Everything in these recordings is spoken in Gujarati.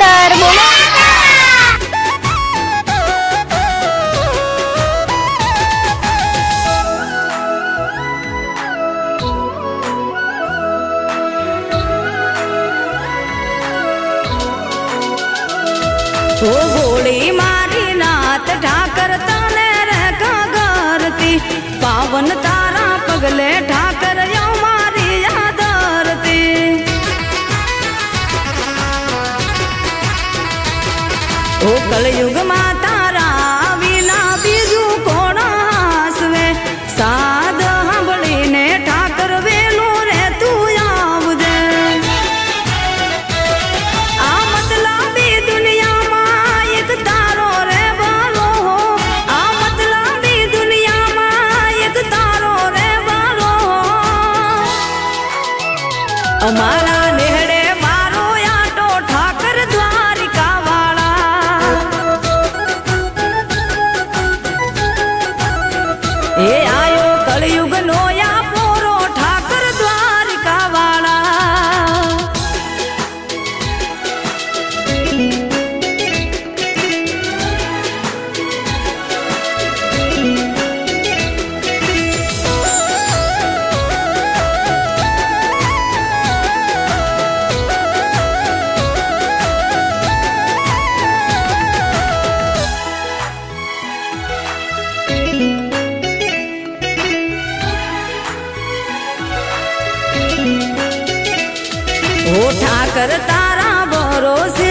કર બોલો. જો મારી નાથ ઠાકર તને રે કાગરતી પાવન ઓઠા કર તારા ભરોસે.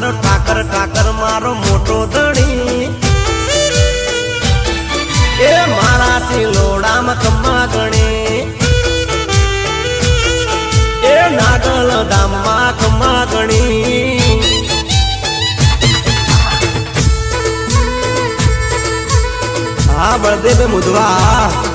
મારો ઠાકર ઠાકર, મારો મોટો ધણી. એ મારાથી લોડામાં ખમ્મા ગણી. એ નાગલ દામમાં ખમ્મા ગણી. હા, બળદેવ મુદવા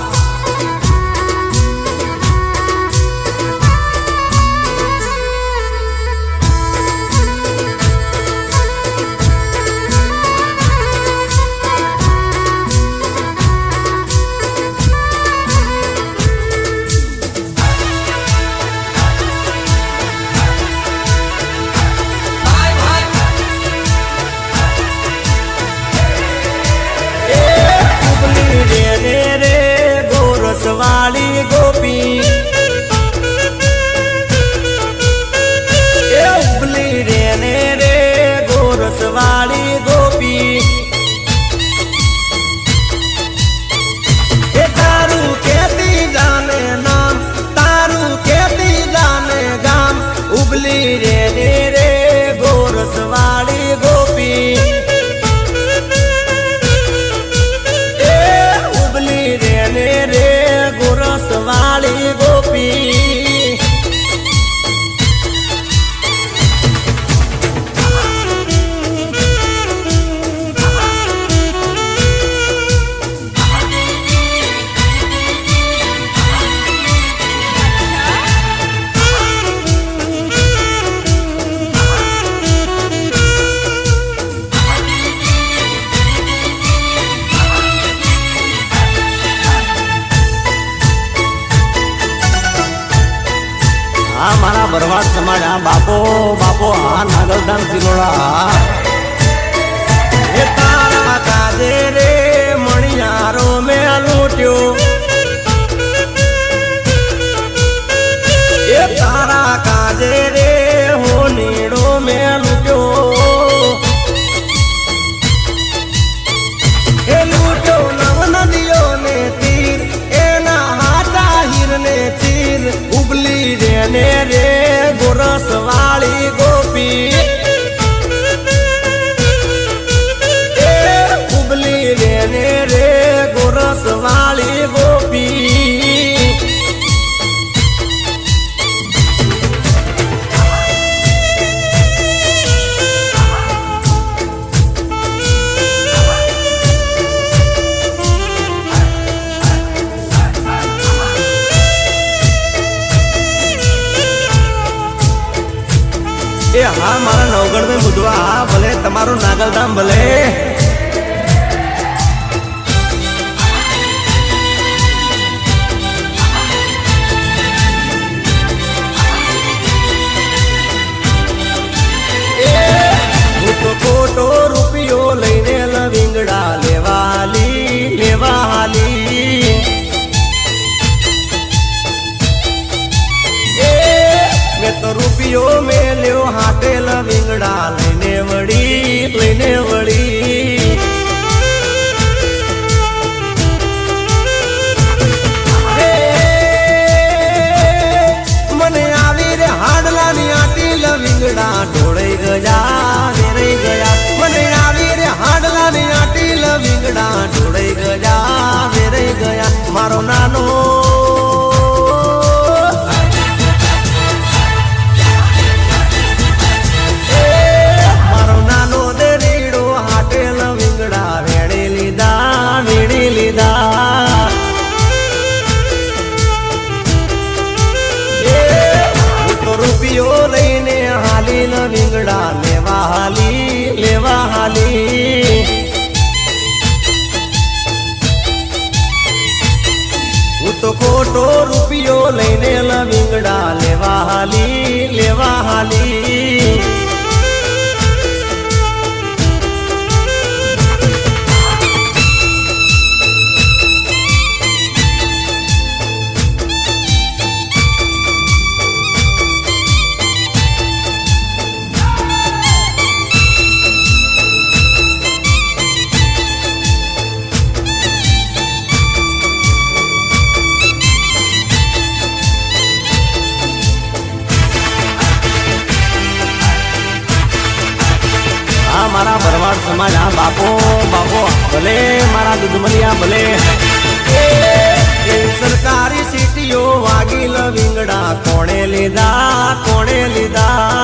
ના લઈને વળી લઈને વળી. મને આવી રે હાડલાની આટી લવિંગડા, ઢોળાઈ ગયા રેરાઈ ગયા. મને આવી રે હાડલાની આટી લવિંગડા, ઢોળાઈ ગયા રેરાઈ ગયા. મારો નાનો ખોટો રૂપિયો લઈને લવિંગડા લેવા હાલી લેવા હાલી. સાંભલે સરકારી સીટીઓ વાગી લવિંગડા કોણે લીધા કોણે લીધા?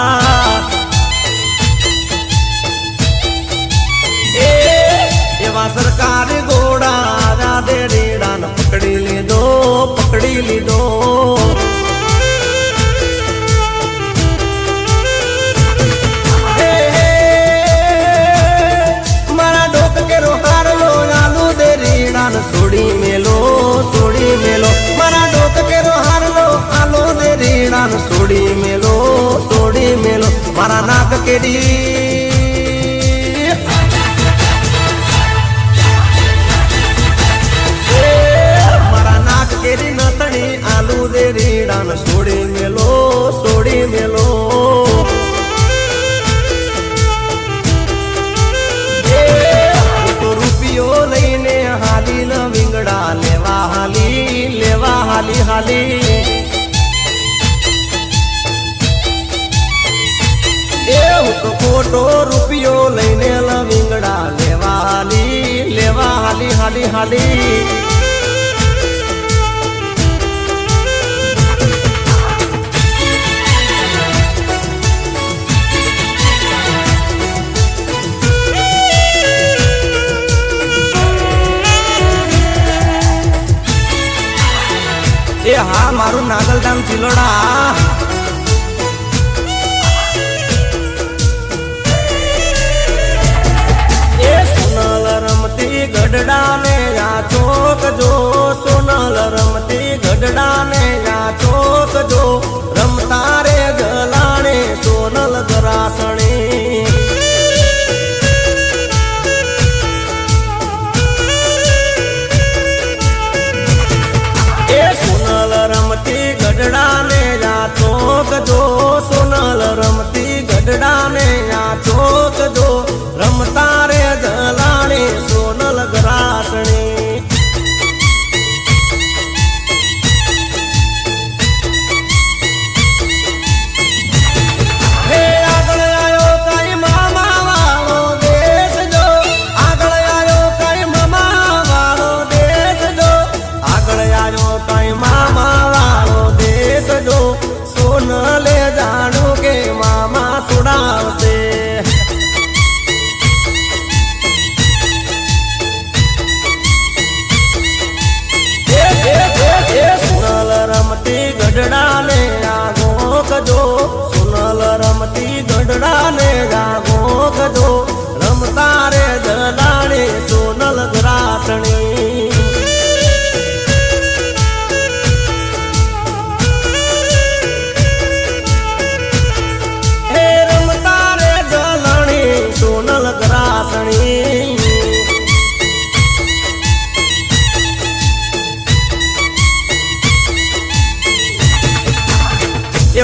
મારા નાગ કેડી મારા નાગ કેડી નતણી આલુ દે રીડાન છોડી મેલો છોડી મેલો રૂપિયો લઈને હાલી ન વિંગડા લેવા હાલી લેવા હાલી હાલી હુક ખોટો રૂપિયો લઈને લવિંગડા લેવા હાલી લેવા હાલી હાલી હાલી એ હા મારું નાગલધામ ચિલોડા ગોદડાને યાચો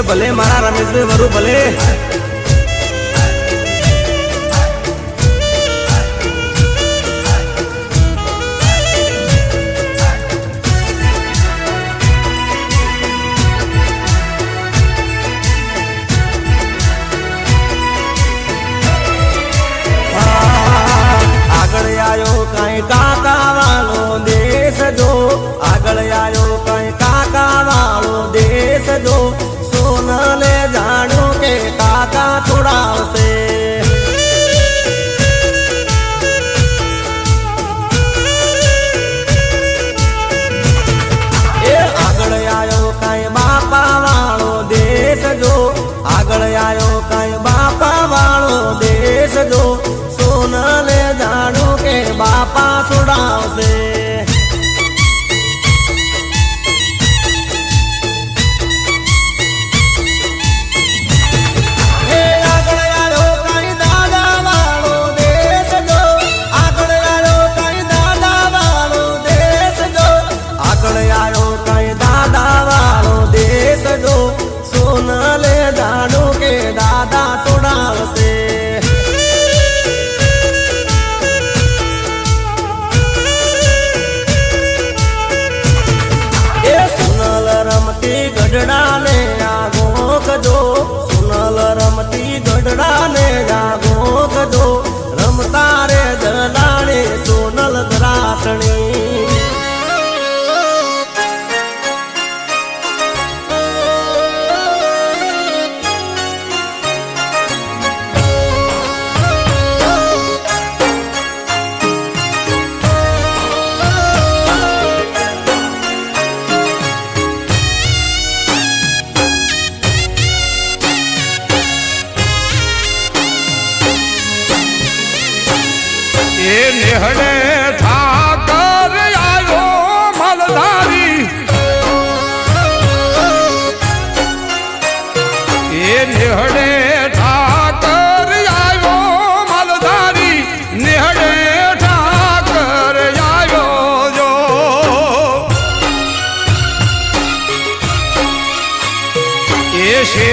ભલે મારા રમેશભાઈ વરુ ભલે. I am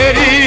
A